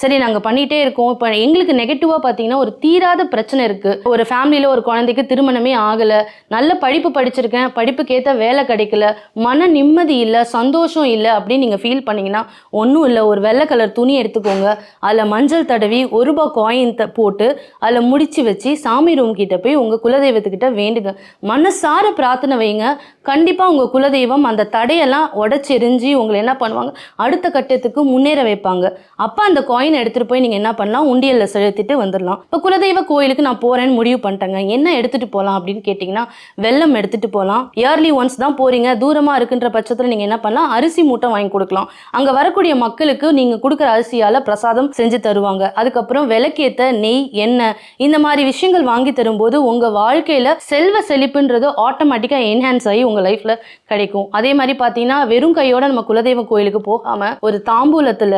சரி நாங்கள் பண்ணிகிட்டே இருக்கோம். இப்போ எங்களுக்கு நெகட்டிவாக பார்த்தீங்கன்னா ஒரு தீராத பிரச்சனை இருக்குது ஒரு ஃபேமிலியில் ஒரு குழந்தைக்கு திருமணமே ஆகலை. நல்ல படிப்பு படிச்சிருக்கேன். படிப்புக்கேற்ற வேலை கிடைக்கல. மன நிம்மதி இல்லை சந்தோஷம் இல்லை அப்படின்னு நீங்கள் ஃபீல் பண்ணிங்கன்னா ஒன்றும் இல்லை. ஒரு வெள்ளை கலர் துணி எடுத்துக்கோங்க. அதில் மஞ்சள் தடவி ஒரு ரூபாய் காயின் போட்டு அதில் முடிச்சு வச்சு சாமி ரூம் கிட்ட போய் உங்கள் குலதெய்வத்துக்கிட்ட வேண்டுங்க. மனசார பிரார்த்தனை வைங்க. கண்டிப்பாக உங்கள் குலதெய்வம் அந்த தடையெல்லாம் உடச்செறிஞ்சு உங்களை என்ன பண்ணுவாங்க? அடுத்த கட்டத்துக்கு முன்னேற வைப்பாங்க. அப்போ அந்த காயின் எடுத்துகிட்டு போய் நீங்கள் என்ன பண்ணலாம்? உண்டியலில் செலுத்திட்டு வந்துடலாம் இப்போ குலதெய்வ கோயிலுக்கு நான் போகிறேன்னு முடிவு பண்ணிட்டேங்க. என்ன எடுத்துகிட்டு போகலாம் அப்படின்னு கேட்டிங்கன்னா வெள்ளம் எடுத்துகிட்டு போகலாம் இயர்லி ஒன்ஸ் தான் போகிறீங்க தூரமாக இருக்குன்ற பட்சத்தில் நீங்கள் என்ன பண்ணலாம்? அரிசி மூட்டை வாங்கி கொடுக்கலாம். அங்கே வரக்கூடிய மக்களுக்கு நீங்கள் கொடுக்குற அரிசியால் பிரசாதம் செஞ்சு தருவாங்க. அதுக்கப்புறம் விளக்கேத்த நெய் எண்ணெய் இந்த மாதிரி விஷயங்கள் வாங்கி தரும்போது உங்கள் வாழ்க்கையில் செல்வ செழிப்புன்றது ஆட்டோமேட்டிக்காக என்ஹான்ஸ் ஆகி உங்கள் லைஃப்பில் கிடைக்கும். அதே மாதிரி பார்த்தீங்கன்னா வெறும் கையோட நம்ம குலதெய்வ கோயிலுக்கு போகாமல் ஒரு தாம்பூலத்தில்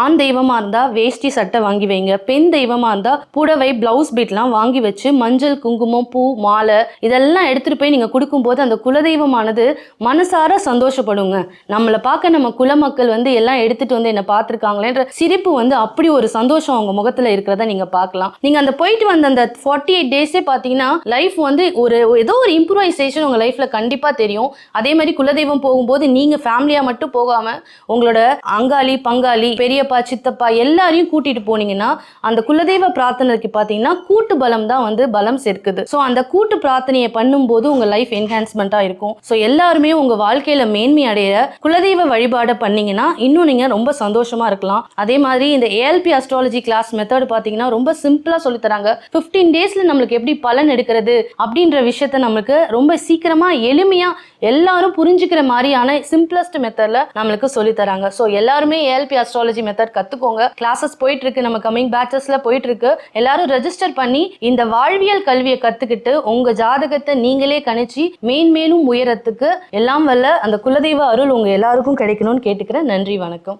ஆண் தெய்வமாக இருந்தால் வேஷ்டி சட்டை வாங்கி வைங்க. பெண் தெய்வமாக இருந்தால் புடவை ப்ளவுஸ் பீட்லாம் வாங்கி வச்சு மஞ்சள் குங்குமம் பூ மாலை இதெல்லாம் எடுத்துகிட்டு போய் நீங்கள் கொடுக்கும்போது அந்த குலதெய்வமானது மனசார சந்தோஷப்படுங்க. நம்மளை பார்க்க நம்ம குலமக்கள் வந்து எல்லாம் எடுத்துகிட்டு வந்து என்னை பார்த்துருக்காங்களேன்ற சிரிப்பு வந்து அப்படி ஒரு சந்தோஷம் அவங்க முகத்தில் இருக்கிறத நீங்கள் பார்க்கலாம். நீங்கள் அந்த போயிட்டு வந்த அந்த ஃபார்ட்டி எயிட் டேஸே பார்த்தீங்கன்னா லைஃப் வந்து ஒரு ஏதோ ஒரு இம்ப்ரூவைசேஷன் உங்கள் லைஃப்பில் கண்டிப்பாக தெரியும். அதே மாதிரி குலதெய்வம் போகும்போது நீங்கள் ஃபேமிலியாக மட்டும் போகாமல் உங்களோட அங்காளி பங்காளி பெரியப்பா சித்தப்பா எல்லாரையும் கூட்டிட்டு போனீங்கன்னா அந்த குலதெய்வ பிரார்த்தனைக்கு பார்த்தீங்கன்னா கூட்டு பலம் தான் வந்து பலம் சேர்க்குது. ஸோ அந்த கூட்டு பிரார்த்தனையை பண்ணும்போது உங்கள் லைஃப் என்ஹான்ஸ்மெண்ட்டாக இருக்கும். ஸோ எல்லாருமே உங்கள் வாழ்க்கையில் மேன்மை அடைய குலதெய்வ வழிபாடை பண்ணீங்கன்னா இன்னும் நீங்கள் ரொம்ப சந்தோஷமா இருக்கலாம். அதே மாதிரி இந்த ஏஎல்பி அஸ்ட்ராலஜி கிளாஸ் மெத்தட் பார்த்தீங்கன்னா ரொம்ப சிம்பிளாக சொல்லி தராங்க. ஃபிஃப்டீன் டேஸில் நம்மளுக்கு எப்படி பலன் எடுக்கிறது அப்படின்ற விஷயத்த நம்மளுக்கு ரொம்ப சீக்கிரமாக எளிமையாக எல்லாரும் புரிஞ்சுக்கிற மாதிரியான சிம்பிளஸ்ட் மெத்தடில் நம்மளுக்கு சொல்லி தராங்க ஸோ எல்லாருமே ஏஎல்பி அஸ்ட்ராலஜி மெத்தட் கற்றுக்கோங்க கிளாஸஸ் போயிட்டு இருக்கு நம்ம கம்மிங் பேட்சஸ்ல போயிட்டு இருக்கு எல்லாரும் ரெஜிஸ்டர் பண்ணி இந்த வாழ்வியல் கல்வியை கற்றுக்கிட்டு உங்க ஜாதகத்தை நீங்களே கணிச்சு மேன்மேலும் உயரத்துக்கு எல்லாம் வல்ல அந்த குலதெய்வ அருள் உங்க எல்லாருக்கும் கிடைக்கணும்னு கேட்டுக்கிறேன். நன்றி வணக்கம்.